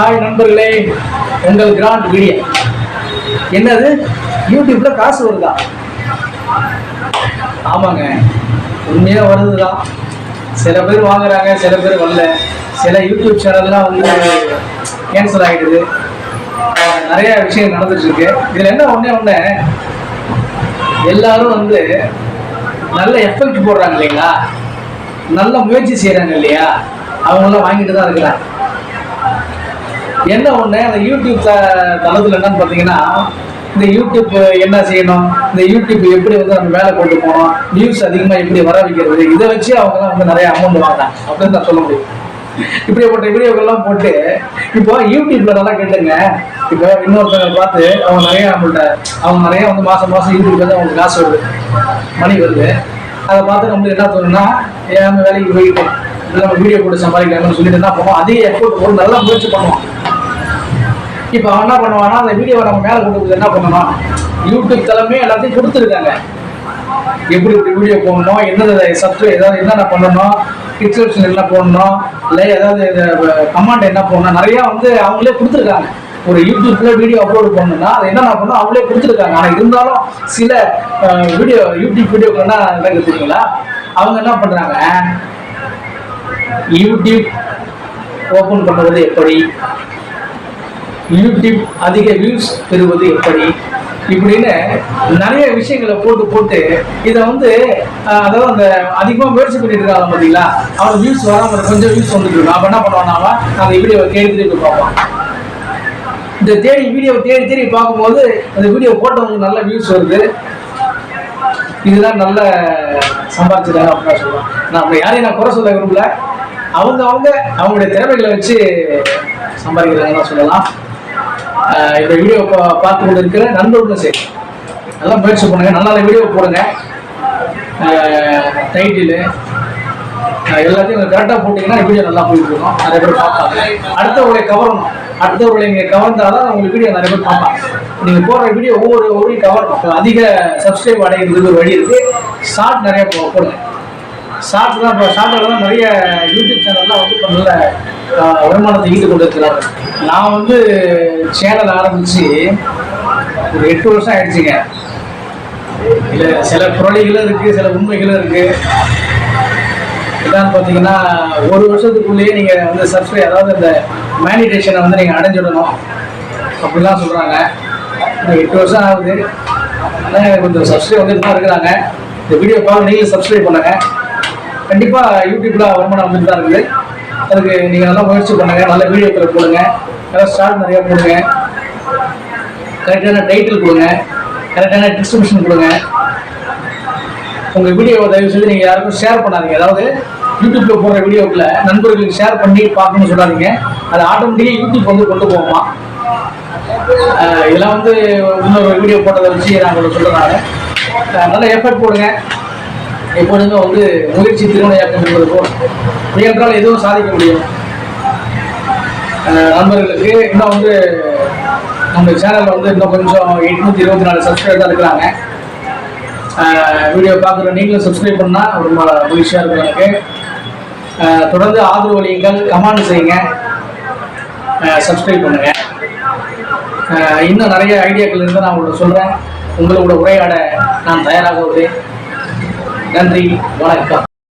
Hi நண்பர்களே உங்கள் grand video என்னது? யூடியூப்ல காசு வருதா? ஆமாங்க. உண்மையாக வருதுதான் சில பேர் வாங்குறாங்க சில பேர் வரல. சில யூடியூப் சேனல்லாம் வந்து கேன்சல் ஆகிடுது நிறைய விஷயம் நடந்துட்டு இருக்கு இதில் என்ன ஒன்றே ஒன்று எல்லாரும் வந்து நல்ல எஃபெக்ட் போடுறாங்க இல்லைங்களா? நல்ல முயற்சி செய்கிறாங்க இல்லையா? அவங்களாம் வாங்கிட்டு தான் இருக்கிறாங்க. என்ன ஒன்று அந்த யூடியூப் தளத்தில் என்னன்னு பார்த்தீங்கன்னா இந்த யூடியூப் என்ன செய்யணும்? இந்த யூடியூப் எப்படி வந்து நம்ம வேலை கொண்டு போகணும்? நியூஸ் அதிகமாக எப்படி வர வைக்கிறது? இதை வச்சு அவங்க வந்து நிறைய அமௌண்ட் வாங்கினாங்க அப்படின்னு நான் சொல்ல முடியும். இப்படிப்பட்ட வீடியோக்கள்லாம் போட்டு இப்போ யூடியூப்ல நல்லா கேட்டுங்க. இப்போ இன்னொருத்தவங்க பார்த்து அவங்க நிறைய நம்மள்ட்ட அவங்க நிறைய வந்து மாசம் மாசம் யூடியூப்ல வந்து அவங்களுக்கு காசு வருது. மணி வருது. அதை பார்த்து நம்மளுக்கு என்ன தோணுன்னா ஏன் வேலைக்கு போயிட்டோம் இல்லை நம்ம வீடியோ போட்டு சம்பாதிக்கலாம்னு சொல்லிட்டு என்ன பண்ணுவோம்? அதே எஃபோர்ட் போட்டு நல்லா முயற்சி பண்ணுவோம். இப்போ அவன் என்ன பண்ணுவானா அந்த வீடியோவை நம்ம மேலே கொண்டு போய் என்ன பண்ணணும் யூடியூப் தலைமையும் எல்லாத்தையும் கொடுத்துருக்காங்க. எப்படி இப்படி வீடியோ போடணும் என்னது சப்ஸ்கிரைப் ஏதாவது என்னென்ன பண்ணணும் டிஸ்கிரிப்ஷன் என்ன போடணும் இல்லை ஏதாவது கமாண்ட் என்ன போடணும் நிறையா வந்து அவங்களே கொடுத்துருக்காங்க. ஒரு யூடியூப்ல வீடியோ அப்லோட் பண்ணணும்னா அது என்னென்ன பண்ணணும் அவங்களே கொடுத்துருக்காங்க. ஆனால் இருந்தாலும் சில வீடியோ யூடியூப் வீடியோக்கள்னா என்ன நடக்குது தெரியுங்களா அவங்க என்ன பண்ணுறாங்க யூடியூப் ஓப்பன் பண்ணுறது எப்படி? யூடியூப் அதிக வியூஸ் பெறுவது எப்படி? இப்படின்னு நிறைய விஷயங்களை போட்டு போட்டு இதை வந்து அதாவது அந்த அதிகமாக முயற்சி பண்ணிட்டு இருக்காங்க பார்த்தீங்களா அவன் வியூஸ் வராமல் கொஞ்சம் வியூஸ் வந்துட்டு இருக்கும். அவன் என்ன பண்ணுவான் அவன் அந்த வீடியோவை தேடி தேடி பார்ப்பான் இந்த தேடி வீடியோ தேடி தேடி பார்க்கும்போது அந்த வீடியோ போட்டவங்களுக்கு நல்ல வியூஸ் வருது. இதுதான் நல்ல சம்பாதிச்சிருக்காங்க அப்படின்னு சொல்லுவான் நான் அப்படி யாரையும் நான் குறை சொல்ல விரும்பல. அவங்க அவங்க அவங்களுடைய திறமைகளை வச்சு சம்பாதிக்கிறாங்கன்னு சொல்லலாம். இந்த வீடியோ பார்த்து கொண்டு இருக்கிற நண்பர்களும் சரி நல்லா முயற்சி பண்ணுங்க. நல்ல நல்ல வீடியோ போடுங்க. டைட்டிலு எல்லாத்தையும் கரெக்டாக போட்டிங்கன்னா வீடியோ நல்லா போயிட்டு இருக்கும். நிறைய பேர் பார்ப்பாங்க. அடுத்தவர்களை கவரணும். அடுத்தவர்களை நீங்கள் கவர்ந்தாதான் உங்களுக்கு வீடியோ நிறைய பேர் பார்ப்பாங்க. நீங்கள் போடுற வீடியோ ஒவ்வொரு ஒவ்வொரு கவர் அதிக சப்ஸ்கிரைப் அடைகிறதுக்கு ஒரு வழி இருக்குது ஷார்ட் நிறைய போ- போடுங்க. ஷார்ட் தான் இப்போ ஷார்ட்டில் தான் நிறைய யூடியூப் சேனல்லாம் வந்து இப்போ நல்ல வருமானத்தை ஈட்டு கொண்டு நான் வந்து சேனல் ஆரம்பித்து ஒரு எட்டு வருஷம் ஆயிடுச்சுங்க. இல்லை சில புரளிகளும் இருக்குது சில உண்மைகளும் இருக்குது இதான் பார்த்தீங்கன்னா ஒரு வருஷத்துக்குள்ளேயே நீங்கள் வந்து சப்ஸ்கிரைப் அதாவது இந்த மேனிடேஷனை வந்து நீங்கள் அடைஞ்சிடணும். அப்படிலாம் சொல்கிறாங்க எட்டு வருஷம் ஆகுது. ஆனால் கொஞ்சம் சப்ஸ்கிரைப் வந்து தான் இருக்கிறாங்க. இந்த வீடியோ பார்க்க நீங்களும் சப்ஸ்கிரைப் பண்ணுங்கள் கண்டிப்பாக யூடியூப்பில் வருமானம் வந்துட்டு தான் இருக்குது. அதுக்கு நீங்கள் நல்லா முயற்சி பண்ணுங்க நல்ல வீடியோக்களை போடுங்க. நல்லா ஸ்டார்ட் நிறையா போடுங்க. கரெக்டான டைட்டில் கொடுங்க. கரெக்டான டிஸ்ட்ரிபியூஷன் கொடுங்க. உங்கள் வீடியோவை தயவு செய்து நீங்கள் யாருக்கும் ஷேர் பண்ணாதீங்க. அதாவது யூடியூப்ல போடுற வீடியோக்களை நண்பர்களுக்கு ஷேர் பண்ணி பார்க்கணும்னு சொல்லாதீங்க. அது ஆட்டோமேட்டிக்காக யூடியூப் வந்து கொண்டு போவோமா? இதெல்லாம் வந்து இன்னொரு வீடியோ போட்டதை வச்சு நான் உங்களுக்கு சொல்கிறனால நல்ல எஃபர்ட் போடுங்க. எப்பொழுதுமே வந்து முயற்சி திருமணம் என்பது போல் முயன்றால் எதுவும் சாதிக்க முடியும். நண்பர்களுக்கு இன்னும் வந்து நம்ம சேனலில் வந்து இன்னும் கொஞ்சம் எட்நூற்றி இருபத்தி நாலு சப்ஸ்கிரைபர் தான் இருக்கிறாங்க. வீடியோ பார்க்குற நீங்களும் சப்ஸ்கிரைப் பண்ணால் ரொம்ப மகிழ்ச்சியாக இருக்கும் எனக்கு. தொடர்ந்து ஆதரவு அளியுங்கள் கமெண்ட் செய்யுங்க. சப்ஸ்கிரைப் பண்ணுங்க. இன்னும் நிறைய ஐடியாக்கள் இருந்தால் நான் உங்கள்கிட்ட சொல்கிறேன் உங்களோட உரையாட நான் தயாராக உள்ளேன். நன்றி வணக்கம்.